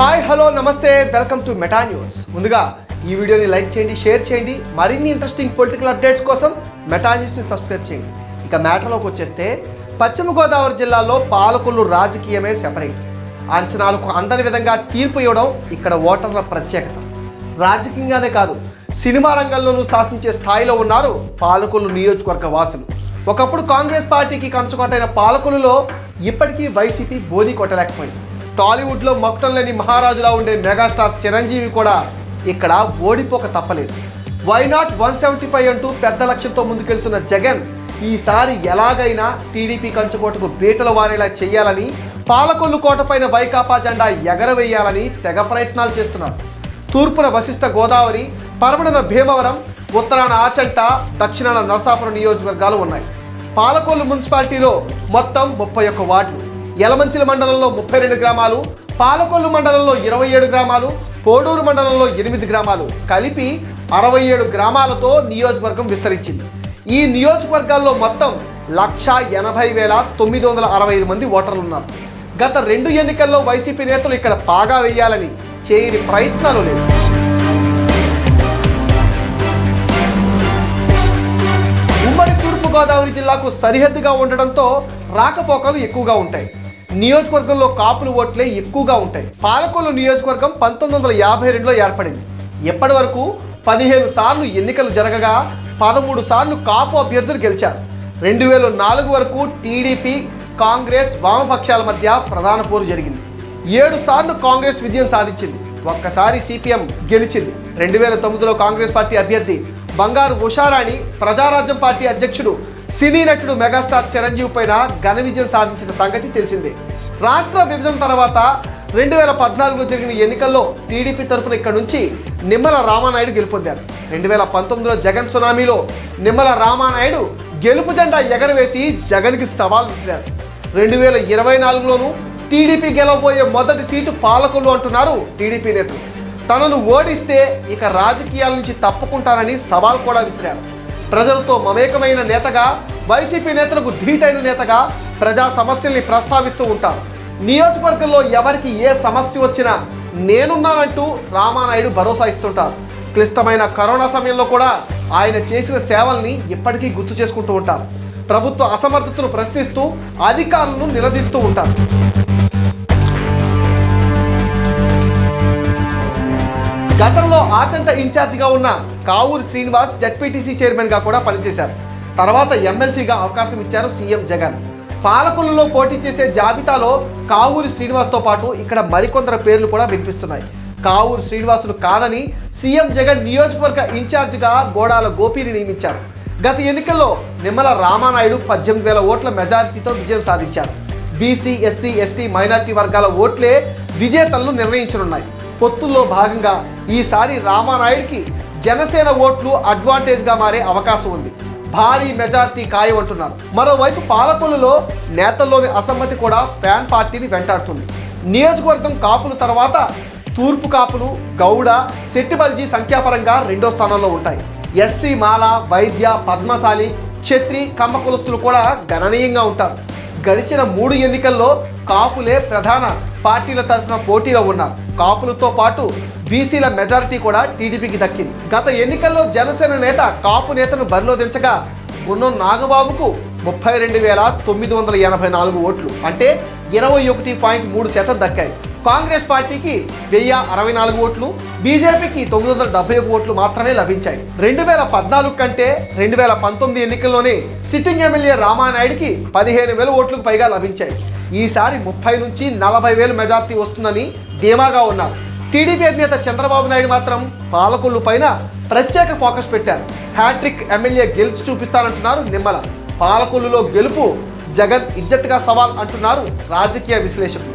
Hi hello నమస్తే welcome to Meta news. ముందుగా ఈ వీడియోని లైక్ చేయండి షేర్ చేయండి. మరిన్ని ఇంట్రెస్టింగ్ పొలిటికల్ అప్డేట్స్ కోసం మెటా న్యూస్ని సబ్స్క్రైబ్ చేయండి. ఇక మ్యాటర్లోకి వచ్చేస్తే పశ్చిమ గోదావరి జిల్లాలో పాలకులు రాజకీయమే సెపరేట్ అంచనాలకు అందని విధంగా తీర్పు ఇవ్వడం ఇక్కడ ఓటర్ల ప్రత్యేకత. రాజకీయంగానే కాదు సినిమా రంగంలోనూ శాసించే స్థాయిలో ఉన్నారు పాలకులు నియోజకవర్గ వాసులు. ఒకప్పుడు కాంగ్రెస్ పార్టీకి కంచుకొట్టైన పాలకులలో ఇప్పటికీ వైసీపీ బోని కొట్టలేకపోయింది టాలీవుడ్లో మొక్కటం లేని మహారాజులా ఉండే మెగాస్టార్ చిరంజీవి కూడా ఇక్కడ ఓడిపోక తప్పలేదు. Why not one seventy five అంటూ పెద్ద లక్ష్యంతో ముందుకెళ్తున్న జగన్ ఈసారి ఎలాగైనా టీడీపీ కంచుకోటకు బీటలు వారేలా చేయాలని పాలకొల్లు కోటపైన వైకాపా జెండా ఎగరవేయాలని తెగ ప్రయత్నాలు చేస్తున్నారు. తూర్పున వశిష్ఠ గోదావరి పరమణన భీమవరం ఉత్తరాన ఆచంట దక్షిణాన నరసాపురం నియోజకవర్గాలు ఉన్నాయి. పాలకొల్లు మున్సిపాలిటీలో మొత్తం ముప్పై ఒక్క వార్డులు. యలమంచిల మండలంలో ముప్పై రెండు గ్రామాలు పాలకొల్లు మండలంలో ఇరవై ఏడు గ్రామాలు పోడూరు మండలంలో ఎనిమిది గ్రామాలు. కలిపి అరవై ఏడు గ్రామాలతో నియోజకవర్గం విస్తరించింది. ఈ నియోజకవర్గాల్లో మొత్తం లక్ష ఎనభై వేల తొమ్మిది వందల అరవై ఐదు మంది ఓటర్లు ఉన్నారు. గత రెండు ఎన్నికల్లో వైసీపీ నేతలు ఇక్కడ పాగా వేయాలని చేయని ప్రయత్నాలు లేవు. ఉమ్మడి తూర్పుగోదావరి జిల్లాకు సరిహద్దుగా ఉండడంతో రాకపోకలు ఎక్కువగా ఉంటాయి. నియోజకవర్గంలో కాపులు ఓట్లే ఎక్కువగా ఉంటాయి. పాలకొల్లు నియోజకవర్గం పంతొమ్మిది వందల యాభై రెండులో ఏర్పడింది. ఎప్పటి వరకు పదిహేను సార్లు ఎన్నికలు జరగగా పదమూడు సార్లు కాపు అభ్యర్థులు గెలిచారు. రెండు వేల నాలుగు వరకు టీడీపీ కాంగ్రెస్ వామపక్షాల మధ్య ప్రధాన పోరు జరిగింది. ఏడు సార్లు కాంగ్రెస్ విజయం సాధించింది. ఒక్కసారి సిపిఎం గెలిచింది. రెండు వేల తొమ్మిదిలో కాంగ్రెస్ పార్టీ అభ్యర్థి బంగారు ఉషారాణి ప్రజారాజ్యం పార్టీ అధ్యక్షుడు సినీ నటుడు మెగాస్టార్ చిరంజీవి పైన ఘన విజయం సాధించిన సంగతి తెలిసిందే. రాష్ట్ర విభజన తర్వాత రెండు వేల పద్నాలుగులో జరిగిన ఎన్నికల్లో టీడీపీ తరఫున ఇక్కడ నుంచి నిమ్మల రామానాయుడు గెలుపొందారు. రెండు వేల పంతొమ్మిదిలో జగన్ సునామీలో నిమ్మల రామానాయుడు గెలుపు జెండా ఎగరవేసి జగన్కి సవాల్ విసిరారు. రెండు వేల ఇరవై నాలుగులోనూ టీడీపీ గెలవబోయే మొదటి సీటు పాలకులు అంటున్నారు టీడీపీ నేతలు. తనను ఓడిస్తే ఇక రాజకీయాల నుంచి తప్పుకుంటానని సవాల్ కూడా విసిరారు. ప్రజలతో మమేకమైన నేతగా వైసీపీ నేతలకు ధీటైన నేతగా ప్రజా సమస్యల్ని ప్రస్తావిస్తూ ఉంటారు. నియోజకవర్గంలో ఎవరికి ఏ సమస్య వచ్చినా నేనున్నానంటూ రామానాయుడు భరోసా ఇస్తుంటారు. క్లిష్టమైన కరోనా సమయంలో కూడా ఆయన చేసిన సేవల్ని ఇప్పటికీ గుర్తు చేసుకుంటూ ఉంటారు. ప్రభుత్వ అసమర్థతను ప్రశ్నిస్తూ అధికారులను నిలదీస్తూ ఉంటారు. గతంలో ఆచంట ఇన్ఛార్జిగా ఉన్న కావూరు శ్రీనివాస్ జడ్పీటీసీ చైర్మన్గా కూడా పనిచేశారు. తర్వాత ఎమ్మెల్సీగా అవకాశం ఇచ్చారు సీఎం జగన్. పాలకులలో పోటీ చేసే జాబితాలో కావూరి శ్రీనివాస్తో పాటు ఇక్కడ మరికొందరు పేర్లు కూడా వినిపిస్తున్నాయి. కావూరు శ్రీనివాసులు కాదని సీఎం జగన్ నియోజకవర్గ ఇన్ఛార్జిగా గోడాల గోపిని నియమించారు. గత ఎన్నికల్లో నిమ్మల రామానాయుడు పద్దెనిమిది వేల ఓట్ల మెజారిటీతో విజయం సాధించారు. బీసీ ఎస్సీ ఎస్టీ మైనార్టీ వర్గాల ఓట్లే విజేతలను నిర్ణయించనున్నాయి. పొత్తుల్లో భాగంగా ఈసారి రామానాయుడికి జనసేన ఓట్లు అడ్వాంటేజ్గా మారే అవకాశం ఉంది. భారీ మెజార్టీ ఖాయమంటున్నారు. మరోవైపు పాలకొల్లులో నేతల్లోని అసమ్మతి కూడా ఫ్యాన్ పార్టీని వెంటాడుతుంది. నియోజకవర్గం కాపుల తర్వాత తూర్పు కాపులు గౌడ శెట్టిబల్జీ సంఖ్యాపరంగా రెండో స్థానంలో ఉంటాయి. ఎస్సీ మాల వైద్య పద్మశాలి క్షత్రి కమ్మ కులస్తులు కూడా గణనీయంగా ఉంటారు. గడిచిన మూడు ఎన్నికల్లో కాపులే ప్రధాన పార్టీల తరఫున పోటీలో ఉన్నారు. కాపులతో పాటు బీసీల మెజారిటీ కూడా టీడీపీకి దక్కింది. గత ఎన్నికల్లో జనసేన నేత కాపు నేతను బరిలో దించగా ఉన్న నాగబాబుకు ముప్పై రెండు వేల తొమ్మిది వందల ఎనభై నాలుగు ఓట్లు అంటే ఇరవై ఒకటి పాయింట్ మూడు శాతం దక్కాయి. కాంగ్రెస్ పార్టీకి వెయ్యి అరవై నాలుగు ఓట్లు బీజేపీకి తొమ్మిది వందల డెబ్బై ఒక ఓట్లు మాత్రమే లభించాయి. రెండు వేల పద్నాలుగు కంటే రెండు వేల పంతొమ్మిది ఎన్నికల్లోనే సిట్టింగ్ ఎమ్మెల్యే రామానాయుడికి పదిహేను వేల ఓట్లకు పైగా లభించాయి. ఈసారి ముప్పై నుంచి నలభై వేలు మెజార్టీ వస్తుందని ధీమాగా ఉన్నారు. టీడీపీ అధినేత చంద్రబాబు నాయుడు మాత్రం పాలకొల్లు పైన ప్రత్యేక ఫోకస్ పెట్టారు. హ్యాట్రిక్ ఎమ్మెల్యే గెలిచి చూపిస్తానంటున్నారు నిమ్మల. పాలకొల్లులో గెలుపు జగన్ ఇజ్జత్గా సవాల్ అంటున్నారు రాజకీయ విశ్లేషకులు.